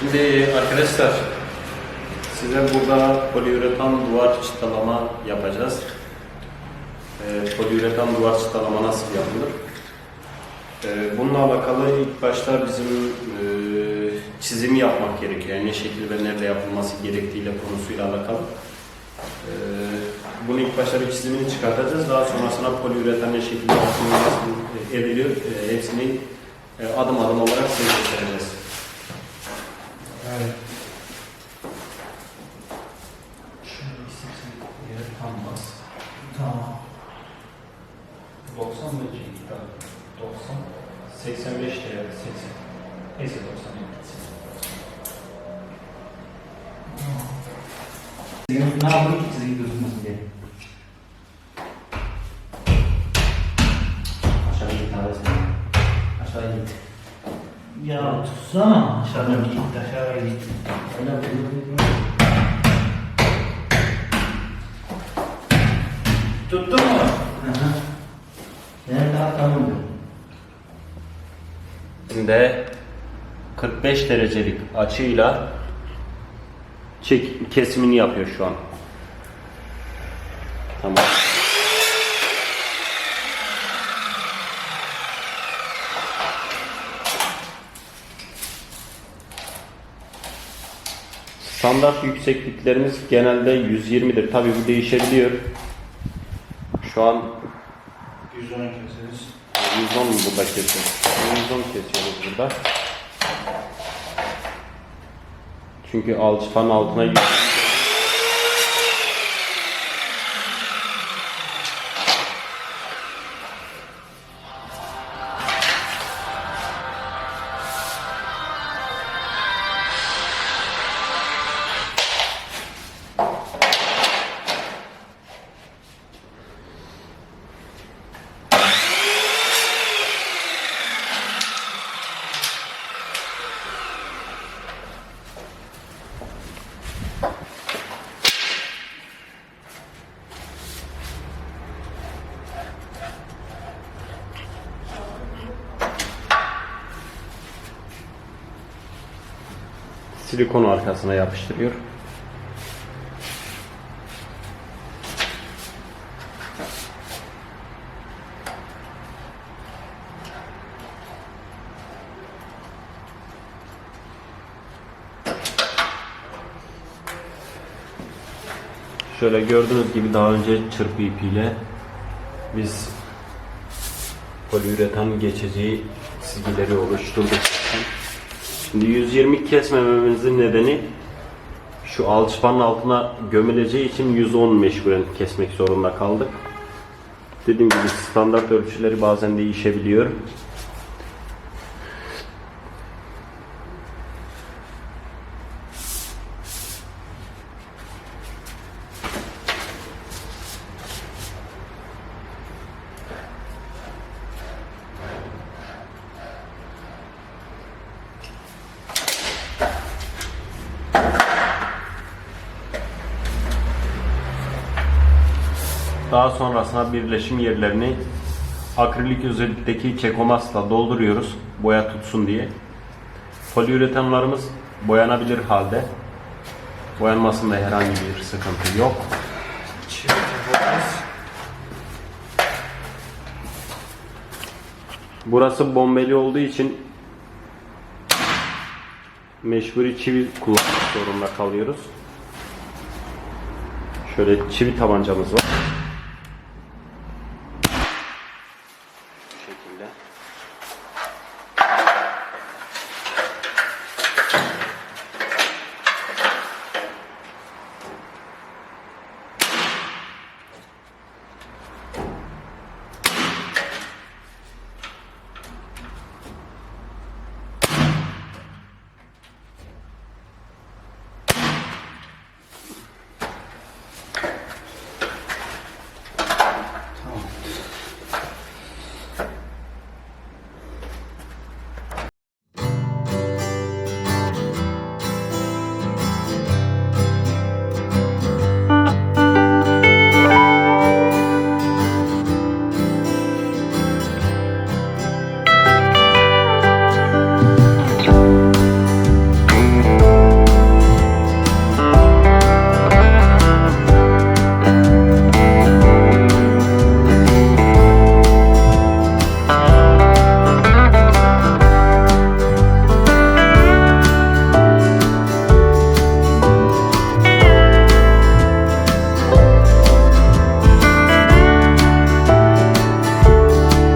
Şimdi arkadaşlar size burada poliüretan duvar çıtalama yapacağız. Ee, poliüretan duvar çıtalama nasıl yapılır? Ee, bununla alakalı ilk başta bizim e, çizimi yapmak gerekiyor. Yani ne şekil ve nerede yapılması gerektiğiyle konusuyla alakalı. Ee, bunu ilk başta bir çizimini çıkartacağız. Daha sonrasında poliüretan ne şekilde yapılıyor, nasıl ediliyor e, hepsini e, adım adım olarak size göstereceğiz. Evet. Şöyle istersen yere tam bas. Tamam. 90 mı diyecektik daha? 90. 85 de ya 80. Neyse 90 gitsin. Ne yapayım ki çizgi gözükmesin diye. Aşağı git abi Aşağı git. Ya tutsana. Aşağı git, aşağı git. Öyle? Tuttun mu? Hı hı. Ben daha tanımıyorum. Şimdi 45 derecelik açıyla çek kesimini yapıyor şu an. Tamam. Standart yüksekliklerimiz genelde 120'dir. Tabii bu değişebiliyor. Şu an 110 keseriz. 110 mu burada kesiyoruz? 110 kesiyoruz burada. Çünkü alçıpanın altına 120 silikon arkasına yapıştırıyor. Şöyle gördüğünüz gibi daha önce çırpı ipiyle biz poliüretan geçeceği çizgileri oluşturduk. Şimdi 120 kesmememizin nedeni şu alçıpanın altına gömüleceği için 110 mecburen kesmek zorunda kaldık. Dediğim gibi standart ölçüleri bazen değişebiliyor. Daha sonrasında birleşim yerlerini akrilik özellikteki kekomasla dolduruyoruz boya tutsun diye. Poliüretanlarımız boyanabilir halde. Boyanmasında herhangi bir sıkıntı yok. Burası bombeli olduğu için mecburi çivi kullanmak zorunda kalıyoruz. Şöyle çivi tabancamız var.